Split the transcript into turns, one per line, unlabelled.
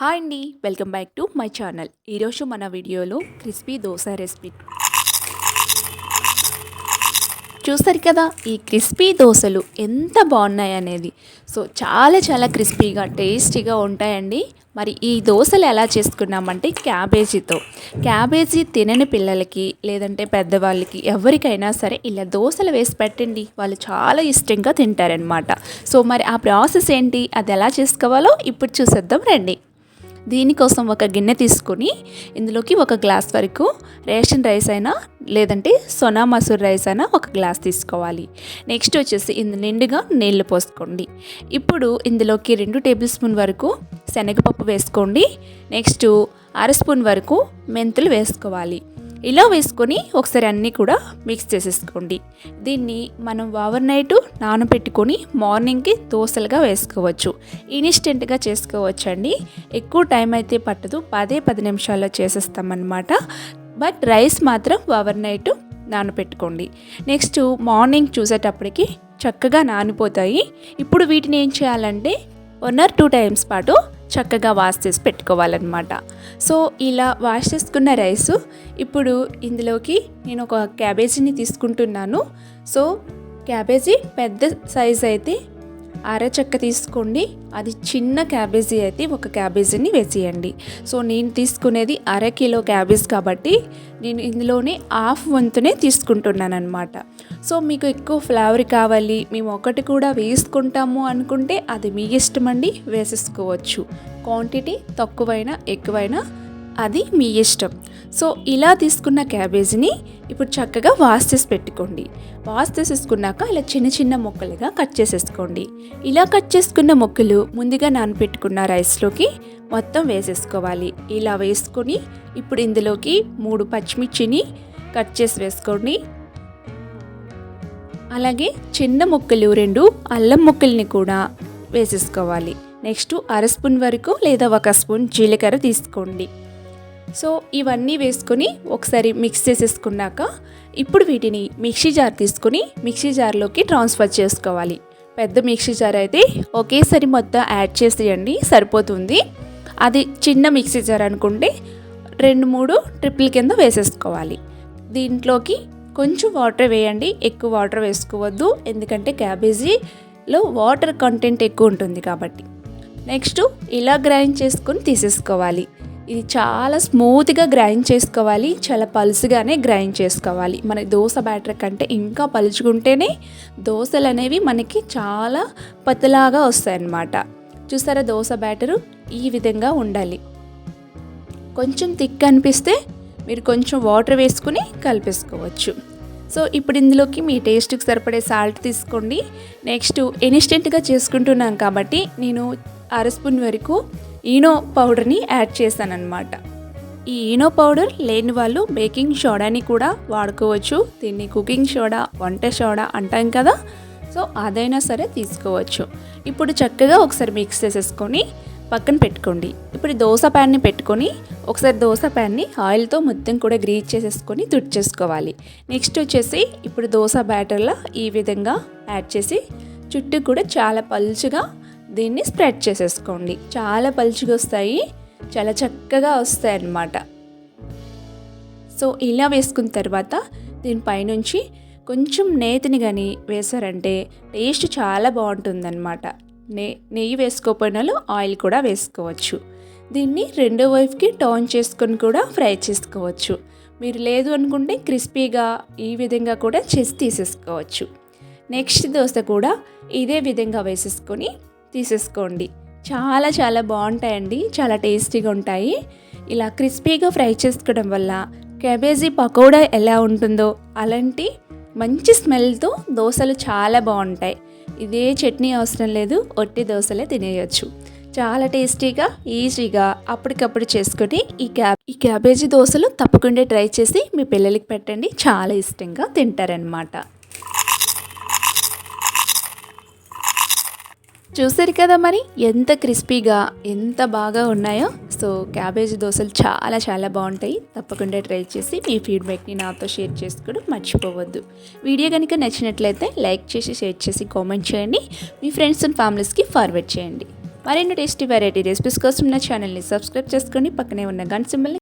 Hi అండి welcome back to my channel. ఈరోజు మన వీడియోలో క్రిస్పీ దోశ రెసిపీ. చూస్తారు కదా ఈ క్రిస్పీ దోశలు ఎంత బాగున్నాయి అనేది. సో చాలా చాలా క్రిస్పీగా టేస్టీగా ఉంటాయండి. మరి ఈ దోశలు ఎలా చేసుకున్నామంటే క్యాబేజీతో. క్యాబేజీ తినని పిల్లలకి లేదంటే పెద్దవాళ్ళకి ఎవరికైనా సరే ఇలా దోశలు వేసి పెట్టండి. వాళ్ళు చాలా ఇష్టంగా తింటారనమాట సో మరి ఆ ప్రాసెస్ ఏంటి? అది ఎలా చేసుకోవాలో ఇప్పుడు చూసేద్దాం రండి. దీనికోసం ఒక గిన్నె తీసుకొని ఇందులోకి ఒక గ్లాస్ వరకు రేషన్ రైస్ అయినా లేదంటే సోనా మసూర్ రైస్ అయినా ఒక గ్లాస్ తీసుకోవాలి. నెక్స్ట్ వచ్చేసి ఇందు నిండుగా నీళ్ళు పోసుకోండి. ఇప్పుడు ఇందులోకి రెండు టేబుల్ స్పూన్ వరకు శనగపప్పు వేసుకోండి. నెక్స్ట్ అర స్పూన్ వరకు మెంతులు వేసుకోవాలి. ఇలా వేసుకొని ఒకసారి అన్నీ కూడా మిక్స్ చేసేసుకోండి. దీన్ని మనం ఓవర్ నైట్ నానబెట్టుకొని మార్నింగ్కి దోశలుగా వేసుకోవచ్చు. ఇన్స్టెంట్గా చేసుకోవచ్చు అండి ఎక్కువ టైం అయితే పట్టదు. పదే పది నిమిషాల్లో చేసేస్తామన్నమాట. బట్ రైస్ మాత్రం ఓవర్ నైట్ నానబెట్టుకోండి. నెక్స్ట్ మార్నింగ్ చూసేటప్పటికి చక్కగా నానిపోతాయి. ఇప్పుడు వీటిని ఏం చేయాలంటే వన్ ఆర్ టూ టైమ్స్ పాటు చక్కగా వాష్ చేసి పెట్టుకోవాలన్నమాట. సో ఇలా వాష్ చేసుకున్న రైస్ ఇప్పుడు ఇందులోకి నేను ఒక క్యాబేజీని తీసుకుంటున్నాను. సో క్యాబేజీ పెద్ద సైజ్ అయితే అరచక్క తీసుకోండి. అది చిన్న క్యాబేజీ అయితే ఒక క్యాబేజీని వేసేయండి. సో నేను తీసుకునేది అర కిలో క్యాబేజ్ కాబట్టి నేను ఇందులోనే హాఫ్ వంతునే తీసుకుంటున్నాను అనమాట సో మీకు ఎక్కువ ఫ్లేవర్ కావాలి. మేము ఒకటి కూడా వేసుకుంటాము అనుకుంటే అది మీ ఇష్టం అండి వేసేసుకోవచ్చు. క్వాంటిటీ తక్కువైనా ఎక్కువైనా అది మీ ఇష్టం. సో ఇలా తీసుకున్న క్యాబేజీని ఇప్పుడు చక్కగా వాష్ చేసి పెట్టుకోండి. వాష్ చేసేసుకున్నాక ఇలా చిన్న చిన్న ముక్కలుగా కట్ చేసేసుకోండి. ఇలా కట్ చేసుకున్న ముక్కలు ముందుగా నానపెట్టుకున్న రైస్లోకి మొత్తం వేసేసుకోవాలి. ఇలా వేసుకొని ఇప్పుడు ఇందులోకి మూడు పచ్చిమిర్చిని కట్ చేసి వేసుకోండి. అలాగే చిన్న ముక్కలు రెండు అల్లం ముక్కల్ని కూడా వేసేసుకోవాలి. నెక్స్ట్ అర స్పూన్ వరకు లేదా ఒక స్పూన్ జీలకర్ర తీసుకోండి. సో ఇవన్నీ వేసుకొని ఒకసారి మిక్స్ చేసేసుకున్నాక ఇప్పుడు వీటిని మిక్సీ జార్ తీసుకొని మిక్సీ జార్లోకి ట్రాన్స్ఫర్ చేసుకోవాలి. పెద్ద మిక్సీ జార్ అయితే ఒకేసారి మొత్తం యాడ్ చేసేయండి సరిపోతుంది. అది చిన్న మిక్సీ జార్ అనుకుంటే రెండు మూడు ట్రిపుల్ కింద వేసేసుకోవాలి. దీంట్లోకి కొంచెం వాటర్ వేయండి ఎక్కువ వాటర్ వేసుకోవద్దు. ఎందుకంటే క్యాబేజీలో వాటర్ కంటెంట్ ఎక్కువ ఉంటుంది కాబట్టి. నెక్స్ట్ ఇలా గ్రైండ్ చేసుకొని తీసేసుకోవాలి. ఇది చాలా స్మూత్గా గ్రైండ్ చేసుకోవాలి చాలా పలుసుగానే గ్రైండ్ చేసుకోవాలి. మన దోశ బ్యాటర్ కంటే ఇంకా పలుచుకుంటేనే దోశలు అనేవి మనకి చాలా పతలాగా వస్తాయన్నమాట. చూసారా దోశ బ్యాటరు ఈ విధంగా ఉండాలి. కొంచెం థిక్ అనిపిస్తే మీరు కొంచెం వాటర్ వేసుకుని కలిపేసుకోవచ్చు. సో ఇప్పుడు ఇందులోకి మీ టేస్ట్కి సరిపడే సాల్ట్ తీసుకోండి. నెక్స్ట్ ఇన్స్టెంట్గా చేసుకుంటున్నాం కాబట్టి నేను అర స్పూన్ వరకు ఈనో పౌడర్ని యాడ్ చేశానన్నమాట. ఈ ఈనో పౌడర్ లేని వాళ్ళు బేకింగ్ సోడాని కూడా వాడుకోవచ్చు. దీన్ని కుకింగ్ సోడా వంట సోడా అంటాం కదా. సో అదైనా సరే తీసుకోవచ్చు. ఇప్పుడు చక్కగా ఒకసారి మిక్స్ చేసేసుకొని పక్కన పెట్టుకోండి. ఇప్పుడు దోశ ప్యాన్ని పెట్టుకొని ఒకసారి దోశ ప్యాన్ని ఆయిల్తో మొత్తం కూడా గ్రీజ్ చేసేసుకొని తుడిచేసుకోవాలి. నెక్స్ట్ వచ్చేసి ఇప్పుడు దోశ బ్యాటర్లో ఈ విధంగా యాడ్ చేసి చుట్టూ కూడా చాలా పలుచుగా దీన్ని స్ప్రెడ్ చేసేసుకోండి. చాలా పలుచుగా వస్తాయి. చాలా చక్కగా వస్తాయి అన్నమాట. సో ఇలా వేసుకున్న తర్వాత దీనిపైనుంచి కొంచెం నేతిని కానీ వేసారంటే టేస్ట్ చాలా బాగుంటుందన్నమాట. నే నెయ్యి వేసుకోపోయిన ఆయిల్ కూడా వేసుకోవచ్చు. దీన్ని రెండో వైపుకి టర్న్ చేసుకొని కూడా ఫ్రై చేసుకోవచ్చు. మీరు లేదు అనుకుంటే క్రిస్పీగా ఈ విధంగా కూడా చేసి తీసేసుకోవచ్చు. నెక్స్ట్ దోశ కూడా ఇదే విధంగా వేసేసుకొని తీసేసుకోండి. చాలా చాలా బాగుంటాయండి. చాలా టేస్టీగా ఉంటాయి. ఇలా క్రిస్పీగా ఫ్రై చేసుకోవడం వల్ల క్యాబేజీ పకోడా ఎలా ఉంటుందో అలాంటి మంచి స్మెల్తో దోశలు చాలా బాగుంటాయి. ఇదే చట్నీ అవసరం లేదు. ఒట్టి దోశలే తినేయచ్చు. చాలా టేస్టీగా ఈజీగా అప్పటికప్పుడు చేసుకొని ఈ క్యాబ్ ఈ క్యాబేజీ దోశలు తప్పకుండా ట్రై చేసి మీ పిల్లలకి పెట్టండి. చాలా ఇష్టంగా తింటారనమాట చూసారు కదా మరి? ఎంత క్రిస్పీగా ఎంత బాగా ఉన్నాయో. సో క్యాబేజీ దోశలు చాలా చాలా బాగుంటాయి. తప్పకుండా ట్రై చేసి మీ ఫీడ్బ్యాక్ని నాతో షేర్ చేసుకోవడం మర్చిపోవద్దు. వీడియో కనుక నచ్చినట్లయితే లైక్ చేసి షేర్ చేసి కామెంట్ చేయండి. మీ ఫ్రెండ్స్ అండ్ ఫ్యామిలీస్కి ఫార్వర్డ్ చేయండి. మరిన్ని టేస్టీ వెరైటీ రెసిపీస్ కోసం నా ఛానల్ని సబ్స్క్రైబ్ చేసుకొని పక్కనే ఉన్న గన్ సింబల్ని